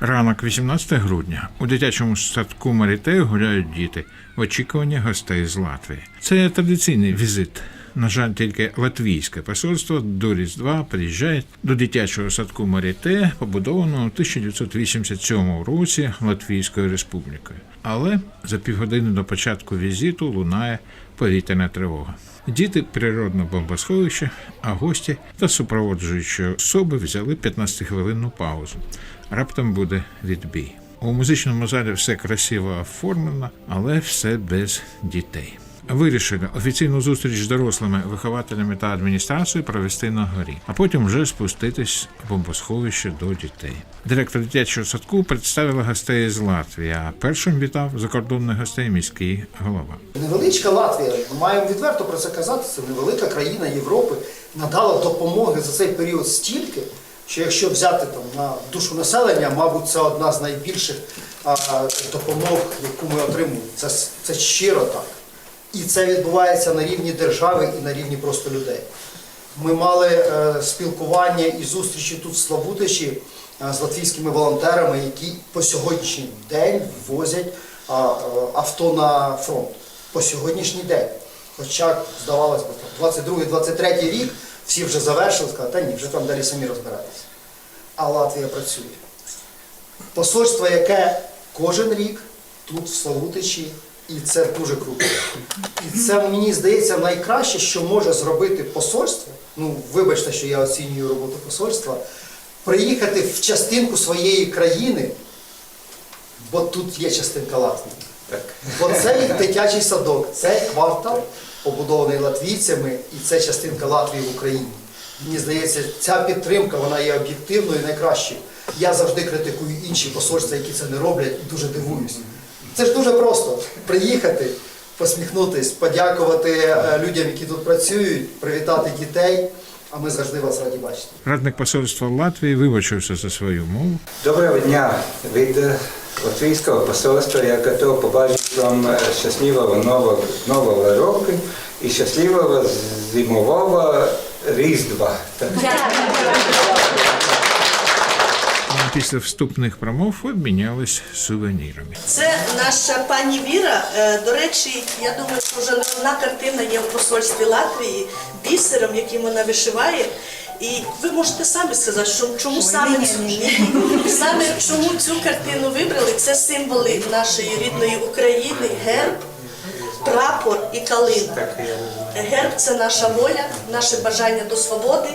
Ранок 18 грудня у дитячому садку Маріте гуляють діти в очікуванні гостей з Латвії. Це традиційний візит. На жаль, тільки латвійське посольство до Різдва приїжджає до дитячого садку Маріте, побудованого у 1987 році Латвійською республікою. Але за півгодини до початку візиту лунає повітряна тривога. Діти природне бомбосховище, а гості та супроводжуючі особи взяли 15-хвилинну паузу. Раптом буде відбій. У музичному залі все красиво оформлено, але все без дітей. Вирішили офіційну зустріч з дорослими вихователями та адміністрацією провести на горі, а потім вже спуститись в бомбосховище до дітей. Директор дитячого садку представила гостей з Латвії. А першим вітав закордонних гостей міський голова. Невеличка Латвія, ми маємо відверто про це казати, це невелика країна Європи, надала допомоги за цей період стільки, що якщо взяти там на душу населення, мабуть, це одна з найбільших а, допомог, яку ми отримуємо. Це, це щиро так. І це відбувається на рівні держави і на рівні просто людей. Ми мали е, спілкування і зустрічі тут в Славутичі е, з латвійськими волонтерами, які по сьогоднішній день возять е, авто на фронт. По сьогоднішній день. Хоча, здавалось би, там 22-23 рік всі вже завершили, сказали, та ні, вже там далі самі розбирайтеся. А Латвія працює. Посольство, яке кожен рік тут в Славутичі, і це дуже круто. І це мені здається найкраще, що може зробити посольство. Ну, вибачте, що я оцінюю роботу посольства, приїхати в частинку своєї країни, бо тут є частинка Латвії. Бо цей дитячий садок, цей квартал, побудований латвійцями, і це частинка Латвії в Україні. Мені здається, ця підтримка вона є об'єктивною і найкращою. Я завжди критикую інші посольства, які це не роблять, і дуже дивуюсь. Це ж дуже просто приїхати, посміхнутись, подякувати е, людям, які тут працюють, привітати дітей. А ми завжди вас раді бачити. Радник посольства Латвії вибачився за свою мову. Доброго дня від Латвійського посольства. Я готов побачить вам е, щасливого нового, нового року і щасливого зимового Різдва. Так. Після вступних промов обмінялись сувенірами. Це наша пані Віра. Е, До речі, я думаю, що вже одна картина є в посольстві Латвії бісером, яким вона вишиває. І ви можете самі сказати, що чому саме цю саме чому цю картину вибрали? Це символи нашої рідної України, герб, прапор і калина. Герб це наша воля, наше бажання до свободи.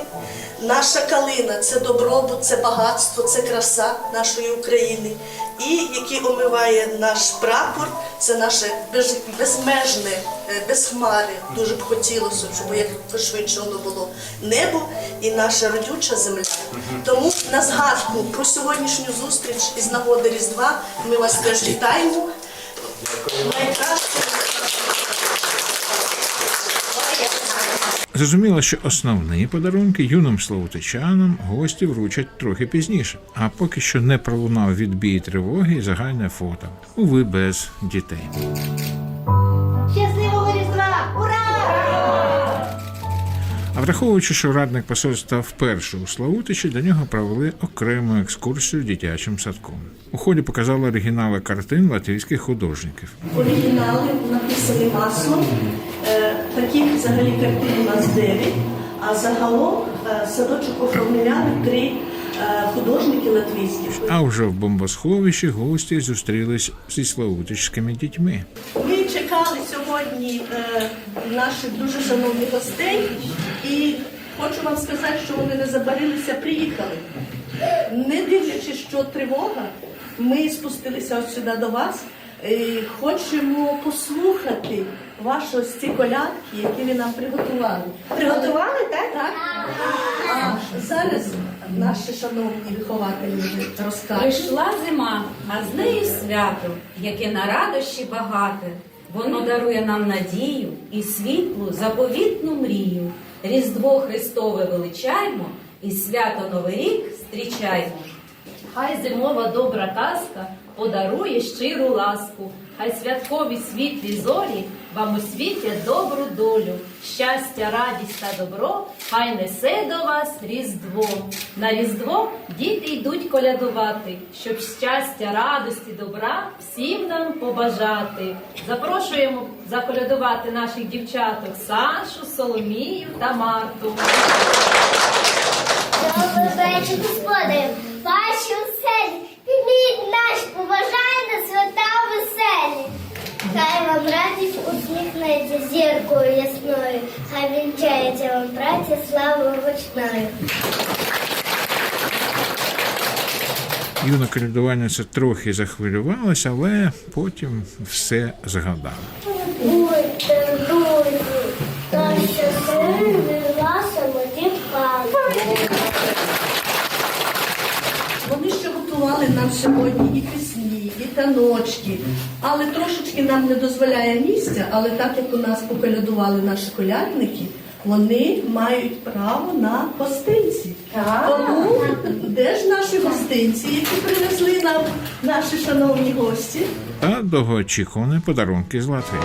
Наша калина це добробут, це багатство, це краса нашої України. І який омиває наш прапор, це наше безмежне, е, без хмари. Дуже б хотілося, щоб як швидше воно було небо і наша родюча земля. Тому на згадку про сьогоднішню зустріч із нагоди Різдва ми вас теж вітаємо. Найкраще. Зрозуміло, що основні подарунки юним словотичанам гості вручать трохи пізніше. А поки що не пролунав відбій тривоги і загальне фото. Уви без дітей. Щасливого Різдва! Ура! А враховуючи, що радник посольства вперше у Славутичі, для нього провели окрему екскурсію дитячим садком. У ході показали оригінали картин латвійських художників. Оригінали написані маслом. Таких взагалі картин у нас 9, а загалом е, садочок оформляли три е, художники латвійські. А вже в бомбосховищі гості зустрілись зі славутичськими дітьми. Ми чекали сьогодні е, наших дуже шановних гостей і хочу вам сказати, що вони не забарилися, приїхали. Не дивлячись, що тривога, ми спустилися ось сюди до вас. І хочемо послухати ваші ось ці колядки, які ви нам приготували. Приготували, так? Так. А зараз наші шановні вихователі розкажуть. Прийшла зима, а з нею свято, яке на радощі багате. Воно дарує нам надію і світлу заповітну мрію. Різдво Христове величаймо і свято Новий рік зустрічаймо. Хай зимова добра казка подарує щиру ласку. хай святкові світлі зорі вам освітять добру долю. Щастя, радість та добро, хай несе до вас Різдво. На Різдво діти йдуть колядувати, щоб щастя, радості, добра всім нам побажати. Запрошуємо заколядувати наших дівчаток Сашу, Соломію та Марту. Добрий вечір, господи, ваші наш побажай на свята веселі. Хай вам радість усміхнеться зіркою ясною, хай вінчається вам праця славою гучною. Юна колядувальниця трохи захвилювалася, але потім все згадала. Готували нам сьогодні і пісні, і таночки, але трошечки нам не дозволяє місця, але так як у нас поколядували наші колядники, вони мають право на гостинці. Тому де ж наші гостинці, які принесли нам наші шановні гості? Та довгоочікувані подарунки з Латвії.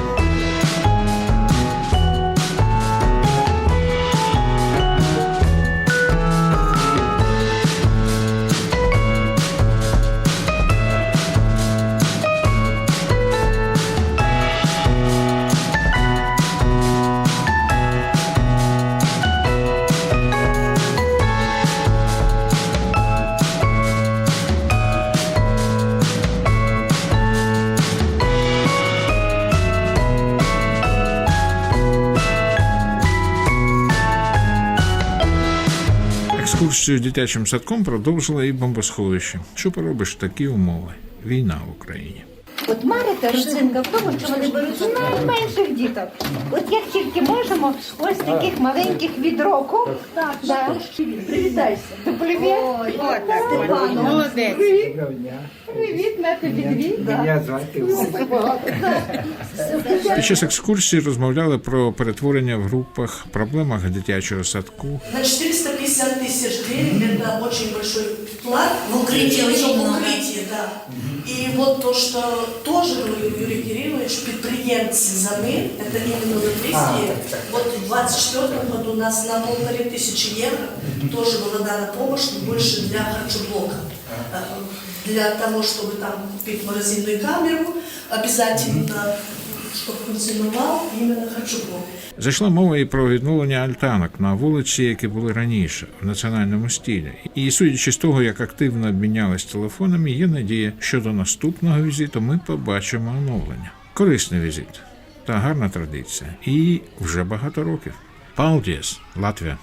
Екскурсію дитячим садком продовжила і бомбосховище. Що поробиш такі умови? Війна в Україні. От Марика родзинка в тому, що вони беруть найменших діток. От як тільки можемо, ось таких маленьких від року. Так, да. Привітайся. Привіт. Степану. Молодець. Привіт. Привіт, на тобі дві. Мене звати Під час екскурсії розмовляли про перетворення в групах, проблемах дитячого садку. На 450 тысяч гривен это очень большой вклад в укрытие, в укрытие, да. И вот то, что тоже говорил Юрий Кириллович, предприемцы ЗАМы, это именно латвийские. Вот в 24 году у нас на полторы тысячи евро тоже была дана помощь, но больше для харчоблока. Э, Для того, чтобы там купить морозильную камеру, обязательно, чтобы функціонував іменно харчоблок. Зайшла мова і про відновлення альтанок на вулиці, які були раніше в національному стілі. І судячи з того, як активно обмінялись телефонами, є надія, що до наступного візиту ми побачимо оновлення. Корисний візит та гарна традиція. І вже багато років. Палдіс, Латвія.